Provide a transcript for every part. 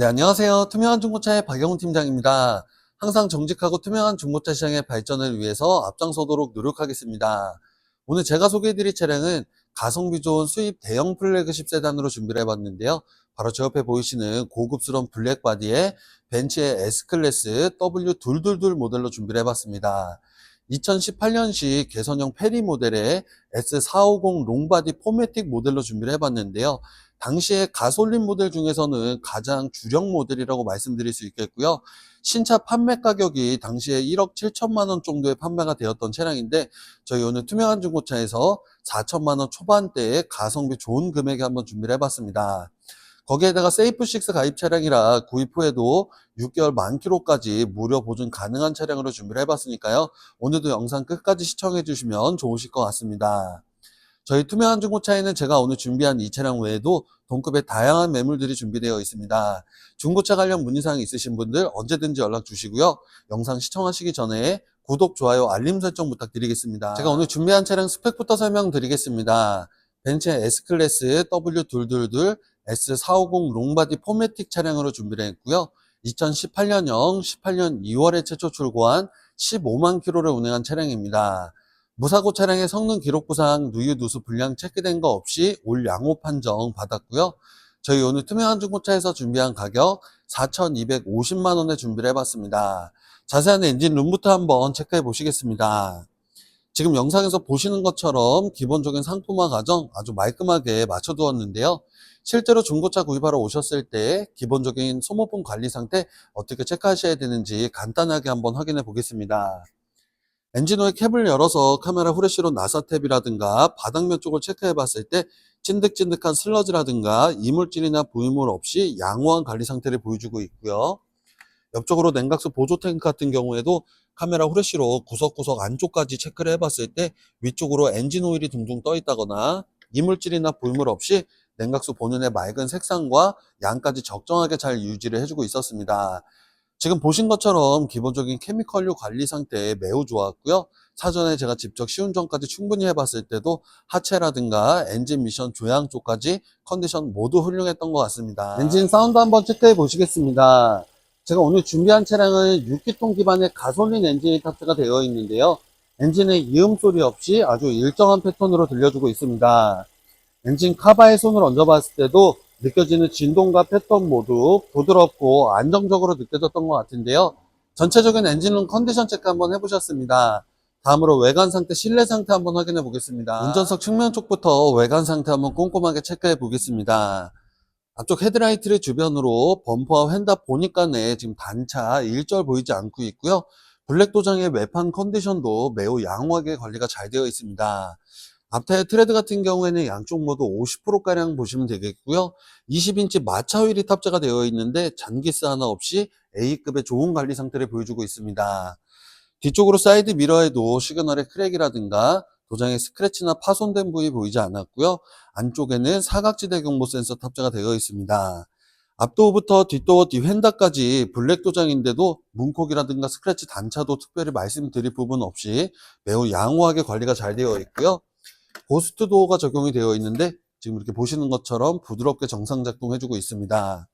네, 안녕하세요. 투명한 중고차의 박영훈 팀장입니다. 항상 정직하고 투명한 중고차 시장의 발전을 위해서 앞장서도록 노력하겠습니다. 오늘 제가 소개해드릴 차량은 가성비 좋은 수입 대형 플래그십 세단으로 준비를 해봤는데요. 바로 제 옆에 보이시는 고급스러운 블랙 바디에 벤츠의 S클래스 W222 모델로 준비를 해봤습니다. 2018년식 개선형 페리 모델의 S450 롱바디 포매틱 모델로 준비를 해봤는데요. 당시에 가솔린 모델 중에서는 가장 주력 모델이라고 말씀드릴 수 있겠고요. 신차 판매 가격이 당시에 1억 7천만 원 정도에 판매가 되었던 차량인데 저희 오늘 투명한 중고차에서 4천만 원 초반대에 가성비 좋은 금액에 한번 준비를 해봤습니다. 거기에다가 세이프6 가입 차량이라 구입 후에도 6개월 만 킬로까지 무료 보증 가능한 차량으로 준비를 해봤으니까요. 오늘도 영상 끝까지 시청해 주시면 좋으실 것 같습니다. 저희 투명한 중고차에는 제가 오늘 준비한 이 차량 외에도 동급의 다양한 매물들이 준비되어 있습니다. 중고차 관련 문의사항 있으신 분들 언제든지 연락 주시고요. 영상 시청하시기 전에 구독, 좋아요, 알림 설정 부탁드리겠습니다. 제가 오늘 준비한 차량 스펙부터 설명드리겠습니다. 벤츠의 S클래스 W222 S450 롱바디 포매틱 차량으로 준비를 했고요. 2018년형 18년 2월에 최초 출고한 15만 킬로를 운행한 차량입니다. 무사고 차량의 성능 기록 부상 누유 누수 불량 체크된 거 없이 올 양호 판정 받았고요. 저희 오늘 투명한 중고차에서 준비한 가격 4,250만 원에 준비를 해봤습니다. 자세한 엔진 룸부터 한번 체크해 보시겠습니다. 지금 영상에서 보시는 것처럼 기본적인 상품화 과정 아주 말끔하게 맞춰두었는데요. 실제로 중고차 구입하러 오셨을 때 기본적인 소모품 관리 상태 어떻게 체크하셔야 되는지 간단하게 한번 확인해 보겠습니다. 엔진오일 캡을 열어서 카메라 후레쉬로 나사 탭이라든가 바닥면 쪽을 체크해 봤을 때 찐득찐득한 슬러지라든가 이물질이나 부유물 없이 양호한 관리 상태를 보여주고 있고요. 옆쪽으로 냉각수 보조 탱크 같은 경우에도 카메라 후레쉬로 구석구석 안쪽까지 체크를 해봤을 때 위쪽으로 엔진 오일이 둥둥 떠 있다거나 이물질이나 부유물 없이 냉각수 본연의 맑은 색상과 양까지 적정하게 잘 유지를 해주고 있었습니다. 지금 보신 것처럼 기본적인 케미컬류 관리 상태 매우 좋았고요. 사전에 제가 직접 시운전까지 충분히 해봤을 때도 하체라든가 엔진 미션 조향 쪽까지 컨디션 모두 훌륭했던 것 같습니다. 엔진 사운드 한번 체크해 보시겠습니다. 제가 오늘 준비한 차량은 6기통 기반의 가솔린 엔진이 탑재가 되어 있는데요. 엔진의 이음 소리 없이 아주 일정한 패턴으로 들려주고 있습니다. 엔진 카바에 손을 얹어봤을 때도 느껴지는 진동과 패턴 모두 부드럽고 안정적으로 느껴졌던 것 같은데요. 전체적인 엔진룸 컨디션 체크 한번 해보셨습니다. 다음으로 외관 상태, 실내 상태 한번 확인해 보겠습니다. 운전석 측면 쪽부터 외관 상태 한번 꼼꼼하게 체크해 보겠습니다. 앞쪽 헤드라이트를 주변으로 범퍼와 휀다 보니까네 지금 단차 일절 보이지 않고 있고요. 블랙 도장의 외판 컨디션도 매우 양호하게 관리가 잘 되어 있습니다. 앞타이어 트레드 같은 경우에는 양쪽 모두 50%가량 보시면 되겠고요. 20인치 마차 휠이 탑재가 되어 있는데 잔기스 하나 없이 A급의 좋은 관리 상태를 보여주고 있습니다. 뒤쪽으로 사이드 미러에도 시그널의 크랙이라든가 도장의 스크래치나 파손된 부위 보이지 않았고요. 안쪽에는 사각지대 경보 센서 탑재가 되어 있습니다. 앞도어부터 뒷도어 뒤휀다까지 블랙 도장인데도 문콕이라든가 스크래치 단차도 특별히 말씀드릴 부분 없이 매우 양호하게 관리가 잘 되어 있고요. 고스트 도어가 적용이 되어 있는데 지금 이렇게 보시는 것처럼 부드럽게 정상 작동해주고 있습니다.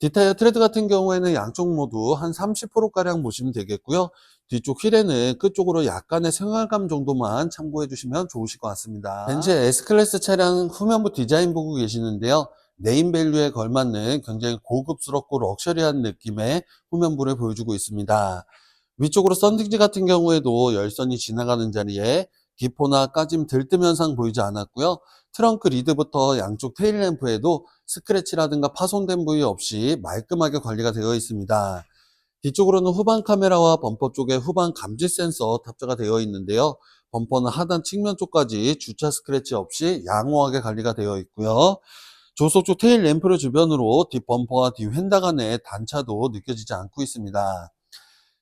디타이어 트레드 같은 경우에는 양쪽 모두 한 30%가량 보시면 되겠고요. 뒤쪽 휠에는 끝쪽으로 약간의 생활감 정도만 참고해 주시면 좋으실 것 같습니다. 벤츠의 S클래스 차량 후면부 디자인 보고 계시는데요. 네임밸류에 걸맞는 굉장히 고급스럽고 럭셔리한 느낌의 후면부를 보여주고 있습니다. 위쪽으로 썬팅지 같은 경우에도 열선이 지나가는 자리에 기포나 까짐 들뜸 현상 보이지 않았고요. 트렁크 리드부터 양쪽 테일 램프에도 스크래치라든가 파손된 부위 없이 말끔하게 관리가 되어 있습니다. 뒤쪽으로는 후방 카메라와 범퍼 쪽에 후방 감지 센서 탑재가 되어 있는데요. 범퍼는 하단 측면 쪽까지 주차 스크래치 없이 양호하게 관리가 되어 있고요. 조속 쪽 테일 램프를 주변으로 뒷 범퍼와 뒤 휀다 간의 단차도 느껴지지 않고 있습니다.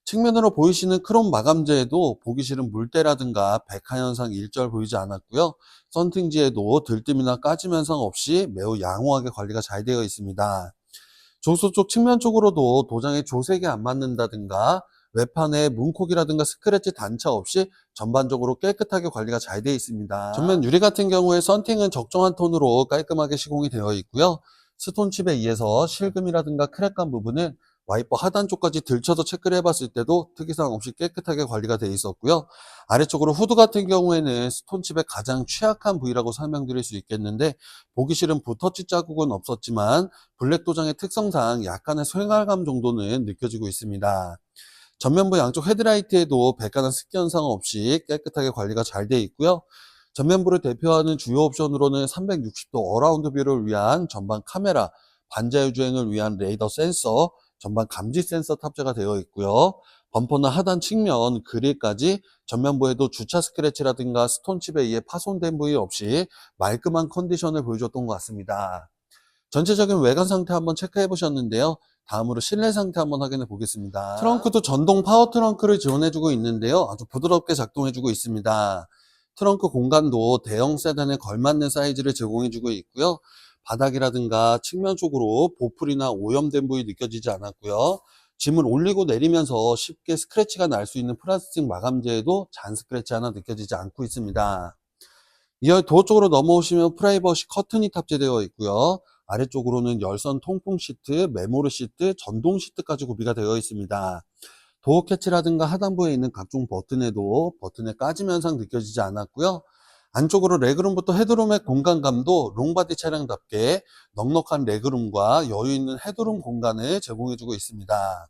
측면으로 보이시는 크롬 마감재에도 보기 싫은 물때라든가 백화 현상 일절 보이지 않았고요. 썬팅지에도 들뜸이나 까짐 현상 없이 매우 양호하게 관리가 잘 되어 있습니다. 조수 쪽 측면 쪽으로도 도장에 조색이 안 맞는다든가 외판에 문콕이라든가 스크래치 단차 없이 전반적으로 깨끗하게 관리가 잘 되어 있습니다. 전면 유리 같은 경우에 썬팅은 적정한 톤으로 깔끔하게 시공이 되어 있고요. 스톤칩에 의해서 실금이라든가 크랙간 부분은 와이퍼 하단 쪽까지 들쳐서 체크를 해봤을 때도 특이사항 없이 깨끗하게 관리가 되어 있었고요. 아래쪽으로 후드 같은 경우에는 스톤칩의 가장 취약한 부위라고 설명드릴 수 있겠는데 보기 싫은 붓터치 자국은 없었지만 블랙 도장의 특성상 약간의 생활감 정도는 느껴지고 있습니다. 전면부 양쪽 헤드라이트에도 백간한 습기 현상 없이 깨끗하게 관리가 잘 되어 있고요. 전면부를 대표하는 주요 옵션으로는 360도 어라운드 뷰를 위한 전방 카메라, 반자율 주행을 위한 레이더 센서, 전방 감지 센서 탑재가 되어 있고요. 범퍼나 하단 측면, 그릴까지 전면부에도 주차 스크래치라든가 스톤칩에 의해 파손된 부위 없이 말끔한 컨디션을 보여줬던 것 같습니다. 전체적인 외관 상태 한번 체크해 보셨는데요. 다음으로 실내 상태 한번 확인해 보겠습니다. 트렁크도 전동 파워 트렁크를 지원해주고 있는데요. 아주 부드럽게 작동해주고 있습니다. 트렁크 공간도 대형 세단에 걸맞는 사이즈를 제공해주고 있고요. 바닥이라든가 측면 쪽으로 보풀이나 오염된 부위 느껴지지 않았고요. 짐을 올리고 내리면서 쉽게 스크래치가 날 수 있는 플라스틱 마감재에도 잔 스크래치 하나 느껴지지 않고 있습니다. 이어 도어 쪽으로 넘어오시면 프라이버시 커튼이 탑재되어 있고요. 아래쪽으로는 열선 통풍 시트, 메모리 시트, 전동 시트까지 구비가 되어 있습니다. 도어 캐치라든가 하단부에 있는 각종 버튼에도 버튼의 까짐 현상 느껴지지 않았고요. 안쪽으로 레그룸부터 헤드룸의 공간감도 롱바디 차량답게 넉넉한 레그룸과 여유 있는 헤드룸 공간을 제공해주고 있습니다.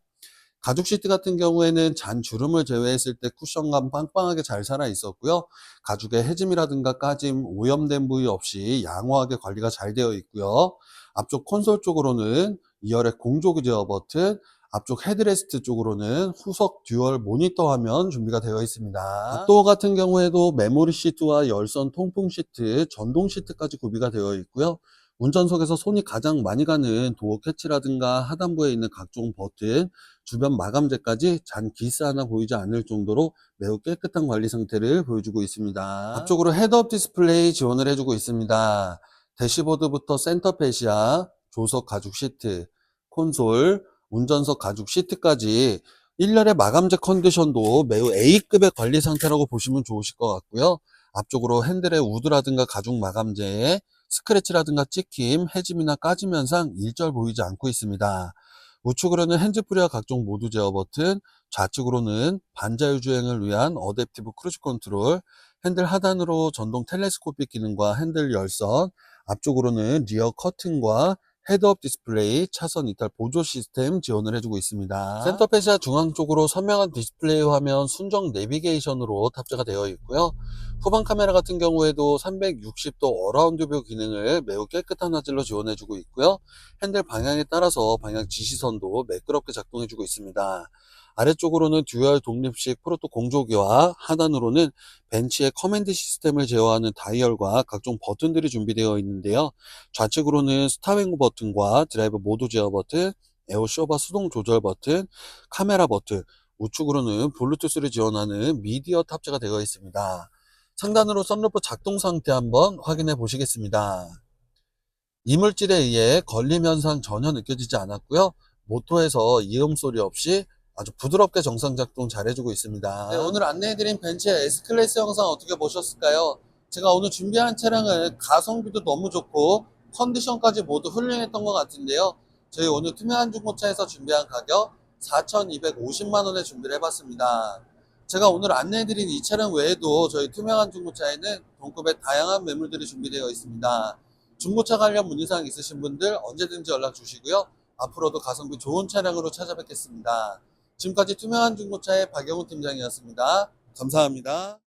가죽 시트 같은 경우에는 잔 주름을 제외했을 때 쿠션감 빵빵하게 잘 살아 있었고요. 가죽의 해짐이라든가 까짐, 오염된 부위 없이 양호하게 관리가 잘 되어 있고요. 앞쪽 콘솔 쪽으로는 2열의 공조기 제어 버튼, 앞쪽 헤드레스트 쪽으로는 후석 듀얼 모니터 화면 준비가 되어 있습니다. 앞도어 같은 경우에도 메모리 시트와 열선 통풍 시트, 전동 시트까지 구비가 되어 있고요. 운전석에서 손이 가장 많이 가는 도어 캐치라든가 하단부에 있는 각종 버튼, 주변 마감재까지 잔 기스 하나 보이지 않을 정도로 매우 깨끗한 관리 상태를 보여주고 있습니다. 앞쪽으로 헤드업 디스플레이 지원을 해주고 있습니다. 대시보드부터 센터 페시아, 조석 가죽 시트, 콘솔, 운전석 가죽 시트까지 1열의 마감재 컨디션도 매우 A급의 관리 상태라고 보시면 좋으실 것 같고요. 앞쪽으로 핸들의 우드라든가 가죽 마감재에 스크래치라든가 찍힘, 해짐이나 까짐 현상 일절 보이지 않고 있습니다. 우측으로는 핸즈프리와 각종 모드 제어 버튼, 좌측으로는 반자율 주행을 위한 어댑티브 크루즈 컨트롤, 핸들 하단으로 전동 텔레스코픽 기능과 핸들 열선, 앞쪽으로는 리어 커튼과 헤드업 디스플레이, 차선 이탈 보조 시스템 지원을 해주고 있습니다. 센터 페시아 중앙 쪽으로 선명한 디스플레이 화면 순정 내비게이션으로 탑재가 되어 있고요. 후방 카메라 같은 경우에도 360도 어라운드 뷰 기능을 매우 깨끗한 화질로 지원해주고 있고요. 핸들 방향에 따라서 방향 지시선도 매끄럽게 작동해주고 있습니다. 아래쪽으로는 듀얼 독립식 프로토 공조기와 하단으로는 벤치의 커맨드 시스템을 제어하는 다이얼과 각종 버튼들이 준비되어 있는데요. 좌측으로는 스타윙 버튼과 드라이브 모드 제어 버튼, 에어 쇼바 수동 조절 버튼, 카메라 버튼, 우측으로는 블루투스를 지원하는 미디어 탑재가 되어 있습니다. 상단으로 썬루프 작동 상태 한번 확인해 보시겠습니다. 이물질에 의해 걸림 현상 전혀 느껴지지 않았고요. 모터에서 이음 소리 없이 아주 부드럽게 정상 작동 잘 해주고 있습니다. 네, 오늘 안내해드린 벤츠의 S클래스 영상 어떻게 보셨을까요? 제가 오늘 준비한 차량은 가성비도 너무 좋고 컨디션까지 모두 훌륭했던 것 같은데요. 저희 오늘 투명한 중고차에서 준비한 가격 4,250만원에 준비를 해봤습니다. 제가 오늘 안내해드린 이 차량 외에도 저희 투명한 중고차에는 동급의 다양한 매물들이 준비되어 있습니다. 중고차 관련 문의사항 있으신 분들 언제든지 연락 주시고요. 앞으로도 가성비 좋은 차량으로 찾아뵙겠습니다. 지금까지 투명한 중고차의 박영훈 팀장이었습니다. 감사합니다.